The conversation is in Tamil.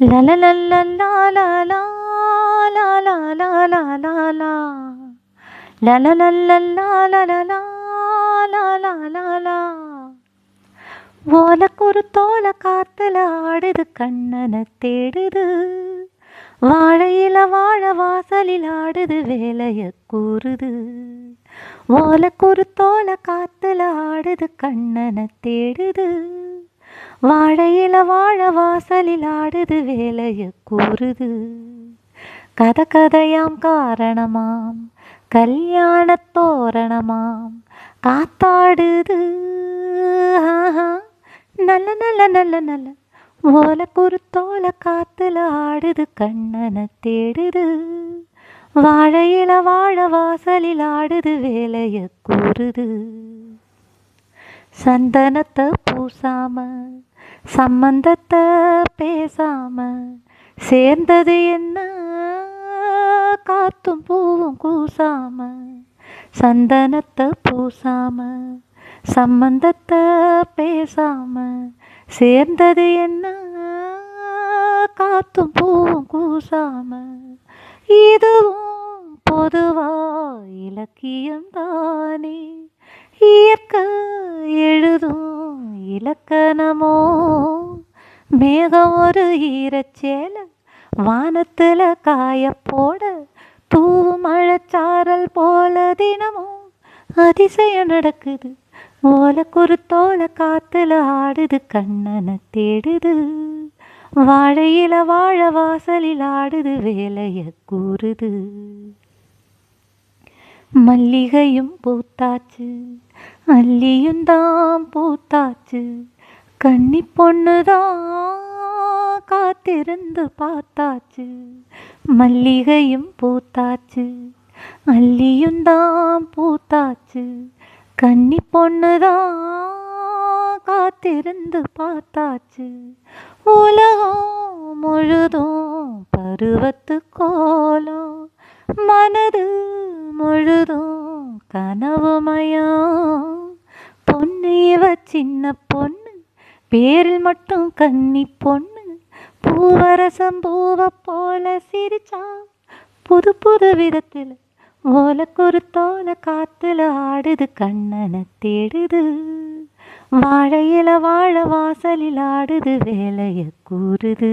லலலல்லலாலலா, லாலாலாலாலாலா. லலலல்லலாலலலா, காத்துல ஆடுது கண்ணனை தேடுது வாழையில வாழ வாசலில் ஆடுது வேலைய கூறுது ஓலக்குரு தோலை காத்துல ஆடுது கண்ணனை தேடுது வாழையில வாழ வாசலில் ஆடுது வேலைய கூறுது. கத கதையாம் காரணமாம் கல்யாண தோரணமாம் காத்தாடுது. நல்ல நல்ல நல்ல நல்ல. ஓலக்குரு தோல காத்துல ஆடுது கண்ணனை தேடுது. வாழையில வாழ வாசலில் ஆடுது வேலைய கூறுது. சந்தனத்தை பூசாம சம்பந்தத்தை பேசாம சேர்ந்தது என்ன? காத்தும் பூவும் கூசாம சந்தனத்தை பூசாம சம்பந்தத்தை பேசாம சேர்ந்தது என்ன? காத்தும் பூவும் கூசாம இதுவும் பொதுவா இலக்கியம்தானே? இயற்கை எழுதும் இலக்கணமோ? மேகம் ஒரு ஈரச்சேல வானத்துல காய போட தூவு மழைச்சாரல் போல தினமும் அதிசயம் நடக்குது. ஓலக்குரு தோலை காத்துல ஆடுது கண்ணனை தேடுது. வாழையில வாழ வாசலில் ஆடுது வேலைய கூறுது. மல்லிகையும் பூத்தாச்சு அல்லியும் தான் பூத்தாச்சு. கன்னி பொண்ணுதான் காத்திருந்து பார்த்தாச்சு. மல்லிகையும் பூத்தாச்சு. அல்லியும் தான் பூத்தாச்சு. கன்னி பொண்ணுதான் காத்திருந்து பார்த்தாச்சு. உலகம் முழுதும் பருவத்து கோலம் மனது முழுதும் கனவுமயம். பொண்ணு இவ சின்ன பொண்ணு பேரில் மட்டும் கன்னி பொண்ணு பூவரசம் பூவ போல சிரிச்சா. புது புது விதத்தில் ஓலக்குரு தோலை காத்துல ஆடுது கண்ணனை தேடுது. வாழையில வாழ வாசலில் ஆடுது வேலைய கூறுது.